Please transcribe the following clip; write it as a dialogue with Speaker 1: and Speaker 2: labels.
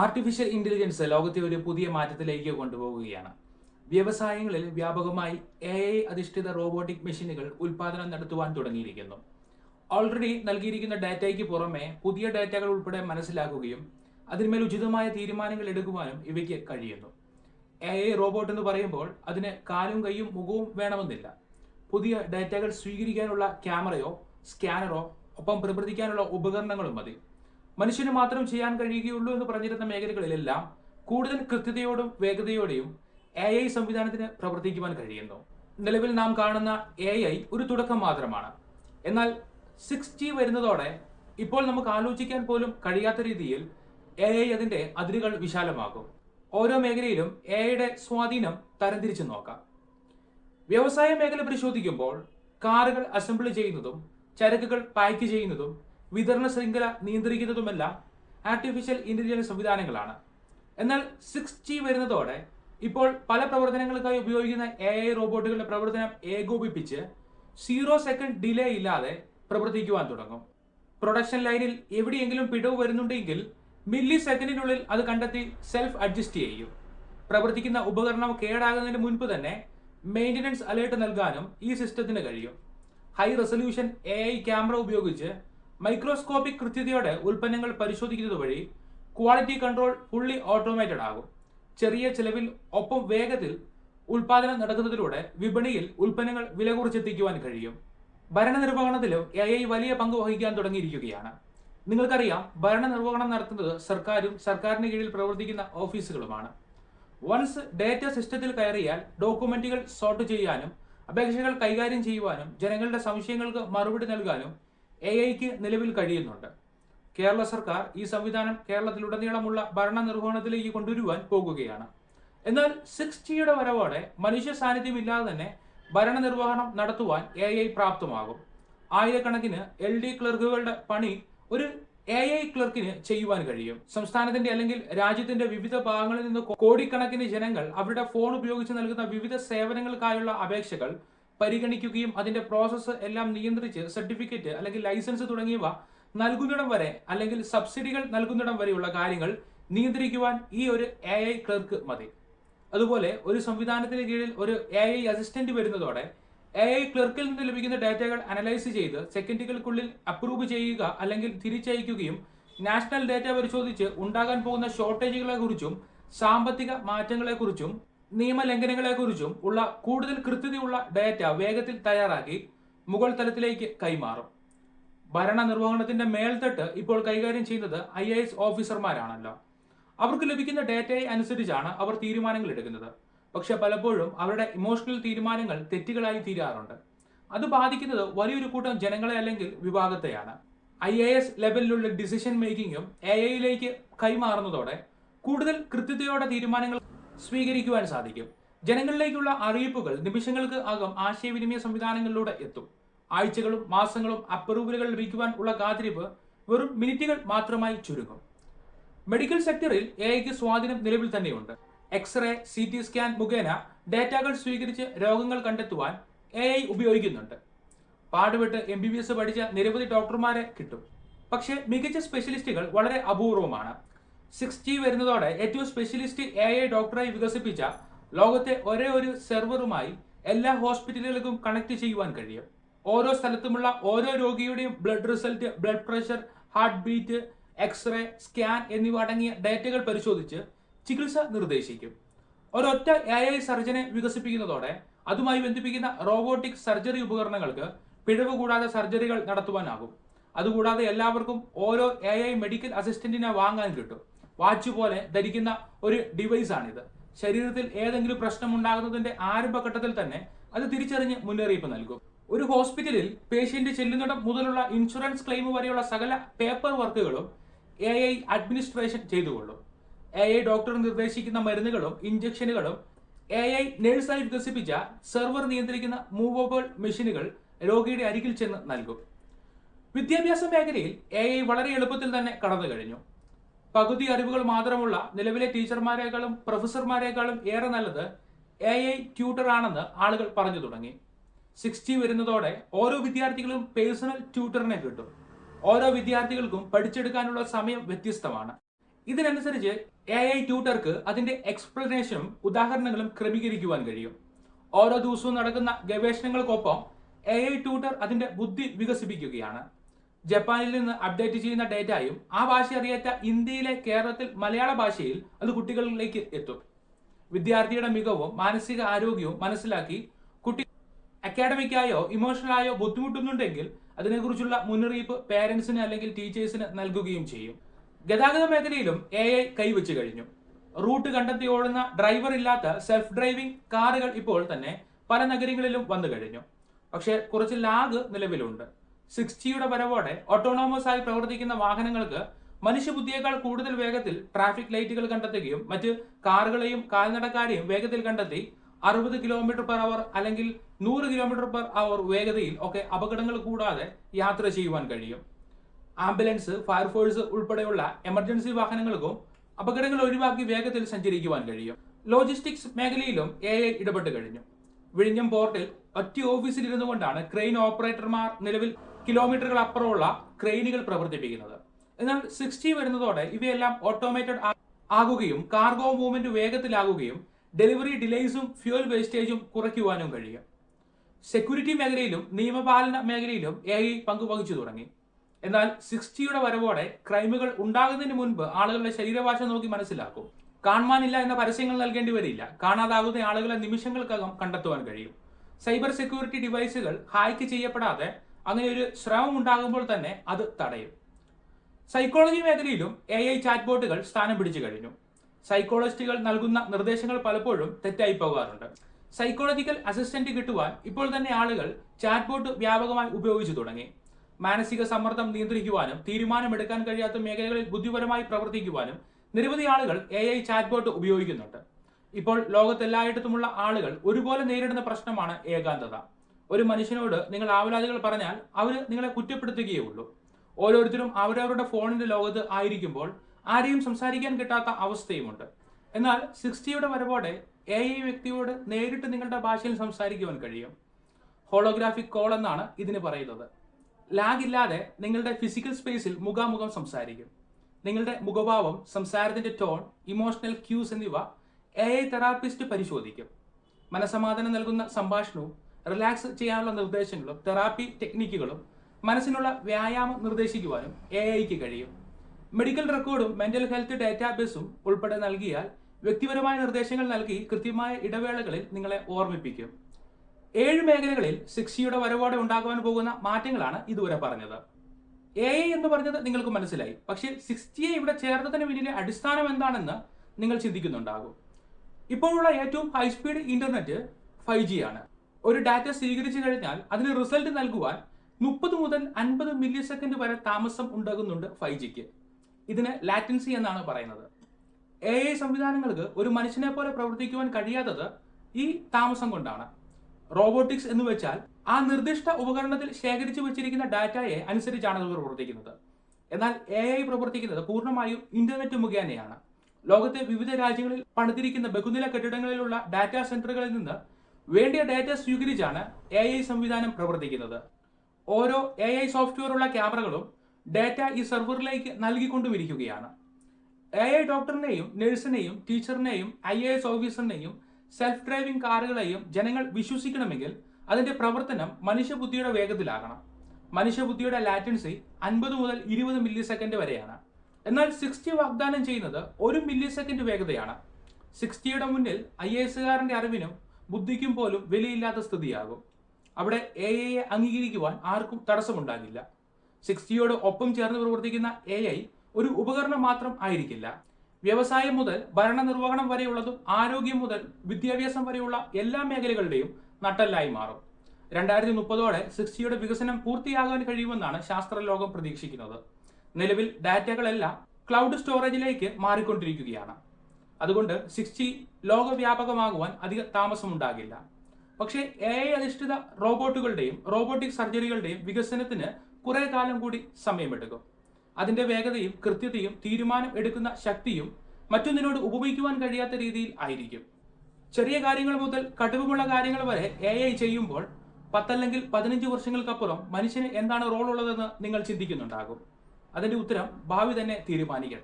Speaker 1: Artificial intelligence ലോകത്തെ ഒരു പുതിയ മാറ്റത്തിലേക്ക് കൊണ്ടുപോകുകയാണ് വ്യവസായങ്ങളിൽ വ്യാപകമായി എ ഐ അധിഷ്ഠിത റോബോട്ടിക് മെഷീനുകൾ ഉൽപാദനം നടത്തുവാൻ തുടങ്ങിയിരിക്കുന്നു. ഓൾറെഡി നൽകിയിരിക്കുന്ന ഡാറ്റയ്ക്ക് പുറമെ പുതിയ ഡാറ്റകൾ ഉൾപ്പെടെ മനസ്സിലാക്കുകയും അതിന്മേൽ ഉചിതമായ തീരുമാനങ്ങൾ എടുക്കുവാനും ഇവയ്ക്ക് കഴിയുന്നു. എ ഐ റോബോട്ട് എന്ന് പറയുമ്പോൾ അതിന് കാലും കൈയും മുഖവും വേണമെന്നില്ല. പുതിയ ഡാറ്റകൾ സ്വീകരിക്കാനുള്ള ക്യാമറയോ സ്കാനറോ ഒപ്പം പ്രവർത്തിക്കാനുള്ള ഉപകരണങ്ങളും മതി. മനുഷ്യന് മാത്രം ചെയ്യാൻ കഴിയുകയുള്ളൂ എന്ന് പറഞ്ഞിരുന്ന മേഖലകളിലെല്ലാം കൂടുതൽ കൃത്യതയോടും വേഗതയോടെയും എ ഐ സംവിധാനത്തിന് പ്രവർത്തിക്കുവാൻ കഴിയുന്നു. നിലവിൽ നാം കാണുന്ന എ ഐ ഒരു തുടക്കം മാത്രമാണ്. എന്നാൽ സിക്സ് ജി വരുന്നതോടെ ഇപ്പോൾ നമുക്ക് ആലോചിക്കാൻ പോലും കഴിയാത്ത രീതിയിൽ എ ഐ അതിന്റെ അതിരുകൾ വിശാലമാകും. ഓരോ മേഖലയിലും എ ഐയുടെ സ്വാധീനം തരംതിരിച്ചു നോക്കാം. വ്യവസായ മേഖല പരിശോധിക്കുമ്പോൾ കാറുകൾ അസംബിൾ ചെയ്യുന്നതും ചരക്കുകൾ പാക്ക് ചെയ്യുന്നതും വിതരണ ശൃംഖല നിയന്ത്രിക്കുന്നതുമെല്ലാം ആർട്ടിഫിഷ്യൽ ഇന്റലിജൻസ് സംവിധാനങ്ങളാണ്. എന്നാൽ സിക്സ് ജി വരുന്നതോടെ ഇപ്പോൾ പല പ്രവർത്തനങ്ങൾക്കായി ഉപയോഗിക്കുന്ന എ ഐ റോബോട്ടുകളുടെ പ്രവർത്തനം ഏകോപിപ്പിച്ച് സീറോ സെക്കൻഡ് ഡിലേ ഇല്ലാതെ പ്രവർത്തിക്കുവാൻ തുടങ്ങും. പ്രൊഡക്ഷൻ ലൈനിൽ എവിടെയെങ്കിലും പിഴവ് വരുന്നുണ്ടെങ്കിൽ മില്ലി സെക്കൻഡിനുള്ളിൽ അത് കണ്ടെത്തി സെൽഫ് അഡ്ജസ്റ്റ് ചെയ്യും. പ്രവർത്തിക്കുന്ന ഉപകരണം കേടാകുന്നതിന് മുൻപ് തന്നെ മെയിന്റനൻസ് അലേർട്ട് നൽകാനും ഈ സിസ്റ്റത്തിന് കഴിയും. High resolution A I camera ഉപയോഗിച്ച് മൈക്രോസ്കോപ്പിക് കൃത്യതയോടെ ഉൽപ്പന്നങ്ങൾ പരിശോധിക്കുന്നത് വഴി ക്വാളിറ്റി കൺട്രോൾ ഫുള്ളി ഓട്ടോമേറ്റഡ് ആകും. ചെറിയ ചെലവിൽ ഒപ്പം വേഗത്തിൽ ഉൽപാദനം നടക്കുന്നതിലൂടെ വിപണിയിൽ ഉൽപ്പന്നങ്ങൾ വില കുറച്ചെത്തിക്കുവാൻ കഴിയും. ഭരണനിർവഹണത്തിലും എ ഐ വലിയ പങ്ക് വഹിക്കാൻ തുടങ്ങിയിരിക്കുകയാണ്. നിങ്ങൾക്കറിയാം ഭരണനിർവഹണം നടത്തുന്നത് സർക്കാരും സർക്കാരിന് കീഴിൽ പ്രവർത്തിക്കുന്ന ഓഫീസുകളുമാണ്. വൺസ് ഡേറ്റ സിസ്റ്റത്തിൽ കയറിയാൽ ഡോക്യുമെന്റുകൾ സോർട്ട് ചെയ്യാനും അപേക്ഷകൾ കൈകാര്യം ചെയ്യുവാനും ജനങ്ങളുടെ സംശയങ്ങൾക്ക് മറുപടി നൽകാനും എ ഐക്ക് നിലവിൽ കഴിയുന്നുണ്ട്. കേരള സർക്കാർ ഈ സംവിധാനം കേരളത്തിലുടനീളമുള്ള ഭരണ നിർവഹണത്തിലേക്ക് കൊണ്ടുവരുവാൻ പോകുകയാണ്. എന്നാൽ സിക്സ് ജിയുടെ വരവോടെ മനുഷ്യ സാന്നിധ്യമില്ലാതെ തന്നെ ഭരണനിർവഹണം നടത്തുവാൻ എ ഐ പ്രാപ്തമാകും. ആയിരക്കണക്കിന് എൽ ഡി ക്ലർക്കുകളുടെ പണി ഒരു എ ഐ ക്ലർക്കിന് ചെയ്യുവാൻ കഴിയും. സംസ്ഥാനത്തിന്റെ അല്ലെങ്കിൽ രാജ്യത്തിന്റെ വിവിധ ഭാഗങ്ങളിൽ നിന്ന് കോടിക്കണക്കിന് ജനങ്ങൾ അവരുടെ ഫോൺ ഉപയോഗിച്ച് നൽകുന്ന വിവിധ സേവനങ്ങൾക്കായുള്ള അപേക്ഷകൾ പരിഗണിക്കുകയും അതിന്റെ പ്രോസസ്സ് എല്ലാം നിയന്ത്രിച്ച് സർട്ടിഫിക്കറ്റ് അല്ലെങ്കിൽ ലൈസൻസ് തുടങ്ങിയവ നൽകുന്നിടം വരെ അല്ലെങ്കിൽ സബ്സിഡികൾ നൽകുന്നിടം വരെയുള്ള കാര്യങ്ങൾ നിയന്ത്രിക്കുവാൻ ഈ ഒരു എ ഐ ക്ലർക്ക് മതി. അതുപോലെ ഒരു സംവിധാനത്തിന് കീഴിൽ ഒരു എ ഐ അസിസ്റ്റന്റ് വരുന്നതോടെ എ ഐ ക്ലർക്കിൽ നിന്ന് ലഭിക്കുന്ന ഡാറ്റകൾ അനലൈസ് ചെയ്ത് സെക്കൻഡുകൾക്കുള്ളിൽ അപ്രൂവ് ചെയ്യുക അല്ലെങ്കിൽ തിരിച്ചയക്കുകയും നാഷണൽ ഡാറ്റ പരിശോധിച്ച് ഉണ്ടാകാൻ പോകുന്ന ഷോർട്ടേജുകളെ കുറിച്ചും സാമ്പത്തിക മാറ്റങ്ങളെക്കുറിച്ചും നിയമലംഘനങ്ങളെക്കുറിച്ചും ഉള്ള കൂടുതൽ കൃത്യതയുള്ള ഡാറ്റ വേഗത്തിൽ തയ്യാറാക്കി മുകൾ തലത്തിലേക്ക് കൈമാറും. ഭരണ നിർവഹണത്തിന്റെ മേൽത്തട്ട് ഇപ്പോൾ കൈകാര്യം ചെയ്യുന്നത് ഐ എ എസ് ഓഫീസർമാരാണല്ലോ. അവർക്ക് ലഭിക്കുന്ന ഡാറ്റയെ അനുസരിച്ചാണ് അവർ തീരുമാനങ്ങൾ എടുക്കുന്നത്. പക്ഷെ പലപ്പോഴും അവരുടെ ഇമോഷണൽ തീരുമാനങ്ങൾ തെറ്റുകളായി തീരാറുണ്ട്. അത് ബാധിക്കുന്നത് വലിയൊരു കൂട്ടം ജനങ്ങളെ അല്ലെങ്കിൽ വിഭാഗത്തെയാണ്. ഐ എ എസ് ലെവലിലുള്ള ഡിസിഷൻ മേക്കിങ്ങും എ ഐയിലേക്ക് കൈമാറുന്നതോടെ കൂടുതൽ കൃത്യതയോടെ തീരുമാനങ്ങൾ സ്വീകരിക്കുവാൻ സാധിക്കും. ജനങ്ങളിലേക്കുള്ള അറിയിപ്പുകൾ നിമിഷങ്ങൾക്ക് അകം ആശയവിനിമയ സംവിധാനങ്ങളിലൂടെ എത്തും. ആഴ്ചകളും മാസങ്ങളും അപ്രൂവലുകൾ ലഭിക്കുവാൻ ഉള്ള കാത്തിരിപ്പ് വെറും മിനിറ്റുകൾ മാത്രമായി ചുരുങ്ങും. മെഡിക്കൽ സെക്ടറിൽ എ ഐക്ക് സ്വാധീനം നിലവിൽ തന്നെയുണ്ട്. എക്സ്റേ സി ടി സ്കാൻ മുഖേന ഡാറ്റകൾ സ്വീകരിച്ച് രോഗങ്ങൾ കണ്ടെത്തുവാൻ എ ഐ ഉപയോഗിക്കുന്നുണ്ട്. പാടുപെട്ട് എം ബി ബി എസ് പഠിച്ച നിരവധി ഡോക്ടർമാരെ കിട്ടും. പക്ഷേ മികച്ച സ്പെഷ്യലിസ്റ്റുകൾ വളരെ അപൂർവമാണ്. സിക്സ് ജി വരുന്നതോടെ ഏറ്റവും സ്പെഷ്യലിസ്റ്റ് എ ഐ ഡോക്ടറായി വികസിപ്പിച്ച ലോകത്തെ ഒരേ ഒരു സെർവറുമായി എല്ലാ ഹോസ്പിറ്റലുകൾക്കും കണക്ട് ചെയ്യുവാൻ കഴിയും. ഓരോ സ്ഥലത്തുമുള്ള ഓരോ രോഗിയുടെയും blood result blood pressure heartbeat x ray scan എന്നിവ അടങ്ങിയ ഡേറ്റകൾ പരിശോധിച്ച് ചികിത്സ നിർദ്ദേശിക്കും. ഒരൊറ്റ എ ഐ സർജനെ വികസിപ്പിക്കുന്നതോടെ അതുമായി ബന്ധിപ്പിക്കുന്ന റോബോട്ടിക് സർജറി ഉപകരണങ്ങൾക്ക് പിഴവ് കൂടാതെ സർജറികൾ നടത്തുവാനാകും. അതുകൂടാതെ എല്ലാവർക്കും ഓരോ എ ഐ മെഡിക്കൽ അസിസ്റ്റന്റിനെ വാങ്ങാൻ കിട്ടും. വാച്ച് പോലെ ധരിക്കുന്ന ഒരു ഡിവൈസ് ആണിത്. ശരീരത്തിൽ ഏതെങ്കിലും പ്രശ്നം ഉണ്ടാകുന്നതിന്റെ ആരംഭഘട്ടത്തിൽ തന്നെ അത് തിരിച്ചറിഞ്ഞ് മുന്നറിയിപ്പ് നൽകും. ഒരു ഹോസ്പിറ്റലിൽ പേഷ്യന്റ് ചെല്ലുന്നിടം മുതലുള്ള ഇൻഷുറൻസ് ക്ലെയിം വരെയുള്ള സകല പേപ്പർ വർക്കുകളും എ ഐ അഡ്മിനിസ്ട്രേഷൻ ചെയ്തുകൊള്ളും. എ ഐ ഡോക്ടർ നിർദ്ദേശിക്കുന്ന മരുന്നുകളും ഇഞ്ചക്ഷനുകളും എ ഐ നേഴ്സായി വികസിപ്പിച്ച സെർവർ നിയന്ത്രിക്കുന്ന മൂവബിൾ മെഷീനുകൾ രോഗിയുടെ അരികിൽ ചെന്ന് നൽകും. വിദ്യാഭ്യാസ മേഖലയിൽ എ ഐ വളരെ എളുപ്പത്തിൽ തന്നെ കടന്നു കഴിഞ്ഞു പകുതി അറിവുകൾ മാത്രമുള്ള നിലവിലെ ടീച്ചർമാരെക്കാളും പ്രൊഫസർമാരെക്കാളും ഏറെ നല്ലത് എ ഐ ട്യൂട്ടർ ആണെന്ന് ആളുകൾ പറഞ്ഞു തുടങ്ങി. സിക്സ്റ്റി വരുന്നതോടെ ഓരോ വിദ്യാർത്ഥികളും പേഴ്സണൽ ട്യൂട്ടറിനെ കിട്ടും. ഓരോ വിദ്യാർത്ഥികൾക്കും പഠിച്ചെടുക്കാനുള്ള സമയം വ്യത്യസ്തമാണ്. ഇതിനനുസരിച്ച് എ ഐ ട്യൂട്ടർക്ക് അതിന്റെ എക്സ്പ്ലനേഷനും ഉദാഹരണങ്ങളും ക്രമീകരിക്കുവാൻ കഴിയും. ഓരോ ദിവസവും നടക്കുന്ന ഗവേഷണങ്ങൾക്കൊപ്പം എ ഐ ട്യൂട്ടർ അതിന്റെ ബുദ്ധി വികസിപ്പിക്കുകയാണ്. ജപ്പാനിൽ നിന്ന് അപ്ഡേറ്റ് ചെയ്യുന്ന ഡേറ്റയും ആ ഭാഷ അറിയാത്ത ഇന്ത്യയിലെ കേരളത്തിൽ മലയാള ഭാഷയിൽ അത് കുട്ടികളിലേക്ക് എത്തും. വിദ്യാർത്ഥിയുടെ മികവും മാനസിക ആരോഗ്യവും മനസ്സിലാക്കി കുട്ടി അക്കാഡമിക്കായോ ഇമോഷണലായോ ബുദ്ധിമുട്ടുന്നുണ്ടെങ്കിൽ അതിനെക്കുറിച്ചുള്ള മുന്നറിയിപ്പ് പേരൻസിന് അല്ലെങ്കിൽ ടീച്ചേഴ്സിന് നൽകുകയും ചെയ്യും. ഗതാഗത മേഖലയിലും എ ഐ കൈവച്ചു കഴിഞ്ഞു. റൂട്ട് കണ്ടെത്തി ഓടുന്ന ഡ്രൈവർ ഇല്ലാത്ത സെൽഫ് ഡ്രൈവിംഗ് കാറുകൾ ഇപ്പോൾ തന്നെ പല നഗരങ്ങളിലും വന്നു കഴിഞ്ഞു. പക്ഷേ കുറച്ച് ലാഗ് നിലവിലുണ്ട്. സിക്സ് ജിയുടെ വരവോടെ ഓട്ടോണോമസ് ആയി പ്രവർത്തിക്കുന്ന വാഹനങ്ങൾക്ക് മനുഷ്യബുദ്ധിയേക്കാൾ കൂടുതൽ വേഗത്തിൽ ട്രാഫിക് ലൈറ്റുകൾ കണ്ടെത്തുകയും മറ്റ് കാറുകളെയും കാൽനടക്കാരെയും വേഗത്തിൽ കണ്ടെത്തി അറുപത് കിലോമീറ്റർ പെർ അവർ അല്ലെങ്കിൽ നൂറ് കിലോമീറ്റർ പെർ അവർ വേഗതയിൽ ഒക്കെ അപകടങ്ങൾ കൂടാതെ യാത്ര ചെയ്യുവാൻ കഴിയും. ആംബുലൻസ് ഫയർഫോഴ്സ് ഉൾപ്പെടെയുള്ള എമർജൻസി വാഹനങ്ങൾക്കും അപകടങ്ങൾ ഒഴിവാക്കി വേഗത്തിൽ സഞ്ചരിക്കുവാൻ കഴിയും. ലോജിസ്റ്റിക്സ് മേഖലയിലും എ ഐ ഇടപെട്ട് കഴിഞ്ഞു. വിഴിഞ്ഞം പോർട്ടിൽ ഒറ്റ ഓഫീസിൽ ഇരുന്നുകൊണ്ടാണ് ക്രെയിൻ ഓപ്പറേറ്റർമാർ നിലവിൽ കിലോമീറ്ററുകൾ അപ്പുറമുള്ള ക്രെയിനുകൾ പ്രവർത്തിപ്പിക്കുന്നത്. എന്നാൽ സിക്സ് ജി വരുന്നതോടെ ഇവയെല്ലാം ഓട്ടോമേറ്റഡ് ആകുകയും കാർഗോ മൂവ്മെന്റ് വേഗത്തിലാകുകയും ഡെലിവറി ഡിലേസും ഫ്യൂൽ വേസ്റ്റേജും കുറയ്ക്കുവാനും കഴിയും. സെക്യൂരിറ്റി മേഖലയിലും നിയമപാലന മേഖലയിലും എ ഐ പങ്കുവഹിച്ചു തുടങ്ങി. എന്നാൽ സിക്സ് ജിയുടെ വരവോടെ ക്രൈമുകൾ ഉണ്ടാകുന്നതിന് മുൻപ് ആളുകളുടെ ശരീരഭാഷ നോക്കി മനസ്സിലാക്കും. കാണുവാനില്ല എന്ന പരസ്യങ്ങൾ നൽകേണ്ടി വരില്ല. കാണാതാകുന്ന ആളുകളെ നിമിഷങ്ങൾക്കകം കണ്ടെത്തുവാൻ കഴിയും. സൈബർ സെക്യൂരിറ്റി ഡിവൈസുകൾ ഹാക്ക് ചെയ്യപ്പെടാതെ അങ്ങനെ ഒരു ശ്രമം ഉണ്ടാകുമ്പോൾ തന്നെ അത് തടയും. സൈക്കോളജി മേഖലയിലും എ ഐ ചാറ്റ്ബോട്ടുകൾ സ്ഥാനം പിടിച്ചു കഴിഞ്ഞു. സൈക്കോളജിസ്റ്റുകൾ നൽകുന്ന നിർദ്ദേശങ്ങൾ പലപ്പോഴും തെറ്റായി പോകാറുണ്ട്. സൈക്കോളജിക്കൽ അസിസ്റ്റന്റ് കിട്ടുവാൻ ഇപ്പോൾ തന്നെ ആളുകൾ ചാറ്റ്ബോട്ട് വ്യാപകമായി ഉപയോഗിച്ചു തുടങ്ങി. മാനസിക സമ്മർദ്ദം നിയന്ത്രിക്കുവാനും തീരുമാനമെടുക്കാൻ കഴിയാത്ത മേഖലകളിൽ ബുദ്ധിപരമായി പ്രവർത്തിക്കുവാനും നിരവധി ആളുകൾ എ ഐ ചാറ്റ്ബോട്ട് ഉപയോഗിക്കുന്നുണ്ട്. ഇപ്പോൾ ലോകത്തെല്ലായിടത്തുമുള്ള ആളുകൾ ഒരുപോലെ നേരിടുന്ന പ്രശ്നമാണ് ഏകാന്തത. ഒരു മനുഷ്യനോട് നിങ്ങൾ ആവലാതികൾ പറഞ്ഞാൽ അവർ നിങ്ങളെ കുറ്റപ്പെടുത്തുകയേ ഉള്ളൂ. ഓരോരുത്തരും അവരവരുടെ ഫോണിന്റെ ലോകത്ത് ആയിരിക്കുമ്പോൾ ആരെയും സംസാരിക്കാൻ കിട്ടാത്ത അവസ്ഥയുമുണ്ട്. എന്നാൽ സിക്സ്റ്റിയുടെ വരവോടെ എ ഐ വ്യക്തിയോട് നേരിട്ട് നിങ്ങളുടെ ഭാഷയിൽ സംസാരിക്കുവാൻ കഴിയും. ഹോളോഗ്രാഫിക് കോൾ എന്നാണ് ഇതിന് പറയുന്നത്. ലാഗ് ഇല്ലാതെ നിങ്ങളുടെ ഫിസിക്കൽ സ്പേസിൽ മുഖാമുഖം സംസാരിക്കും. നിങ്ങളുടെ മുഖഭാവം സംസാരത്തിന്റെ ടോൺ ഇമോഷണൽ ക്യൂസ് എന്നിവ എ ഐ തെറാപ്പിസ്റ്റ് പരിശോധിക്കും. മനസമാധാനം നൽകുന്ന സംഭാഷണവും റിലാക്സ് ചെയ്യാനുള്ള നിർദ്ദേശങ്ങളും തെറാപ്പി ടെക്നിക്കുകളും മനസ്സിനുള്ള വ്യായാമം നിർദ്ദേശിക്കുവാനും എ ഐക്ക് കഴിയും. മെഡിക്കൽ റെക്കോർഡും മെന്റൽ ഹെൽത്ത് ഡാറ്റാബേസും ഉൾപ്പെടെ നൽകിയാൽ വ്യക്തിപരമായ നിർദ്ദേശങ്ങൾ നൽകി കൃത്യമായ ഇടവേളകളിൽ നിങ്ങളെ ഓർമ്മിപ്പിക്കും. ഏഴ് മേഖലകളിൽ സിക്സിയുടെ വരവോടെ ഉണ്ടാകുവാൻ പോകുന്ന മാറ്റങ്ങളാണ് ഇതുവരെ പറഞ്ഞത്. എ ഐ എന്ന് പറഞ്ഞത് നിങ്ങൾക്ക് മനസ്സിലായി. പക്ഷേ സിക്സ്റ്റിയെ ഇവിടെ ചേർത്തതിന് പിന്നിലെ അടിസ്ഥാനം എന്താണെന്ന് നിങ്ങൾ ചിന്തിക്കുന്നുണ്ടാകും. ഇപ്പോഴുള്ള ഏറ്റവും ഹൈസ്പീഡ് ഇന്റർനെറ്റ് ഫൈവ് ജി ആണ്. ഒരു ഡാറ്റ സ്വീകരിച്ചു കഴിഞ്ഞാൽ അതിന് റിസൾട്ട് നൽകുവാൻ മുപ്പത് മുതൽ അൻപത് മില്ലി സെക്കൻഡ് വരെ താമസം ഉണ്ടാകുന്നുണ്ട് ഫൈവ് ജിക്ക് ഇതിന് ലാറ്റൻസി എന്നാണ് പറയുന്നത്. എ ഐ സംവിധാനങ്ങൾക്ക് ഒരു മനുഷ്യനെ പോലെ പ്രവർത്തിക്കുവാൻ കഴിയാത്തത് ഈ താമസം കൊണ്ടാണ്. റോബോട്ടിക്സ് എന്ന് വെച്ചാൽ ആ നിർദ്ദിഷ്ട ഉപകരണത്തിൽ ശേഖരിച്ചു വെച്ചിരിക്കുന്ന ഡാറ്റയെ അനുസരിച്ചാണ് അത് പ്രവർത്തിക്കുന്നത്. എന്നാൽ എ ഐ പ്രവർത്തിക്കുന്നത് പൂർണമായും ഇന്റർനെറ്റ് മുഖേനയാണ്. ലോകത്തെ വിവിധ രാജ്യങ്ങളിൽ പണിതിരിക്കുന്ന ബഹുനില കെട്ടിടങ്ങളിലുള്ള ഡാറ്റാ സെന്ററുകളിൽ നിന്ന് വേണ്ടിയ ഡാറ്റ സ്വീകരിച്ചാണ് എ ഐ സംവിധാനം പ്രവർത്തിക്കുന്നത്. ഓരോ എ ഐ സോഫ്റ്റ്വെയർ ഉള്ള ക്യാമറകളും ഡാറ്റ ഈ സെർവറിലേക്ക് നൽകിക്കൊണ്ടുമിരിക്കുകയാണ്. എ ഐ ഡോക്ടറിനെയും നഴ്സിനെയും ടീച്ചറിനെയും ഐ എ എസ് ഓഫീസറിനെയും സെൽഫ് ഡ്രൈവിംഗ് കാറുകളെയും ജനങ്ങൾ വിശ്വസിക്കണമെങ്കിൽ അതിന്റെ പ്രവർത്തനം മനുഷ്യബുദ്ധിയുടെ വേഗത്തിലാകണം. മനുഷ്യബുദ്ധിയുടെ ലാറ്റൻസി അൻപത് മുതൽ ഇരുപത് മില്ലി സെക്കൻഡ് വരെയാണ്. എന്നാൽ സിക്സ്റ്റി വാഗ്ദാനം ചെയ്യുന്നത് ഒരു മില്ലി സെക്കൻഡ് വേഗതയാണ് സിക്സ്റ്റിയുടെ മുന്നിൽ ഐ എസുകാരന്റെ അറിവിനും ബുദ്ധിക്കും പോലും വിലയില്ലാത്ത സ്ഥിതിയാകും. അവിടെ എ ഐയെ അംഗീകരിക്കുവാൻ ആർക്കും തടസ്സമുണ്ടാകില്ല. സിക്സ്റ്റിയോട് ഒപ്പം ചേർന്ന് പ്രവർത്തിക്കുന്ന എ ഐ ഒരു ഉപകരണം മാത്രം ആയിരിക്കില്ല. വ്യവസായം മുതൽ ഭരണനിർവഹണം വരെയുള്ളതും ആരോഗ്യം മുതൽ വിദ്യാഭ്യാസം വരെയുള്ള എല്ലാ മേഖലകളുടെയും നട്ടല്ലായി മാറും. രണ്ടായിരത്തി മുപ്പതോടെ സിക്സ്റ്റിയുടെ വികസനം പൂർത്തിയാകാൻ കഴിയുമെന്നാണ് ശാസ്ത്രലോകം പ്രതീക്ഷിക്കുന്നത്. നിലവിൽ ഡാറ്റകളെല്ലാം ക്ലൗഡ് സ്റ്റോറേജിലേക്ക് മാറിക്കൊണ്ടിരിക്കുകയാണ്. അതുകൊണ്ട് സിക്സ് ജി ലോകവ്യാപകമാകുവാൻ അധിക താമസമുണ്ടാകില്ല. പക്ഷേ എ ഐ അധിഷ്ഠിത റോബോട്ടുകളുടെയും റോബോട്ടിക് സർജറികളുടെയും വികസനത്തിന് കുറേ കാലം കൂടി സമയമെടുക്കും. അതിന്റെ വേഗതയും കൃത്യതയും തീരുമാനം എടുക്കുന്ന ശക്തിയും മറ്റൊന്നിനോട് ഉപമിക്കുവാൻ കഴിയാത്ത രീതിയിൽ ആയിരിക്കും. ചെറിയ കാര്യങ്ങൾ മുതൽ കടുപ്പമുള്ള കാര്യങ്ങൾ വരെ എ ഐ ചെയ്യുമ്പോൾ പത്തല്ലെങ്കിൽ പതിനഞ്ച് വർഷങ്ങൾക്കപ്പുറം മനുഷ്യന് എന്താണ് റോൾ ഉള്ളതെന്ന് നിങ്ങൾ ചിന്തിക്കുന്നുണ്ടാകും. അതിന്റെ ഉത്തരം ഭാവി തന്നെ തീരുമാനിക്കട്ടെ.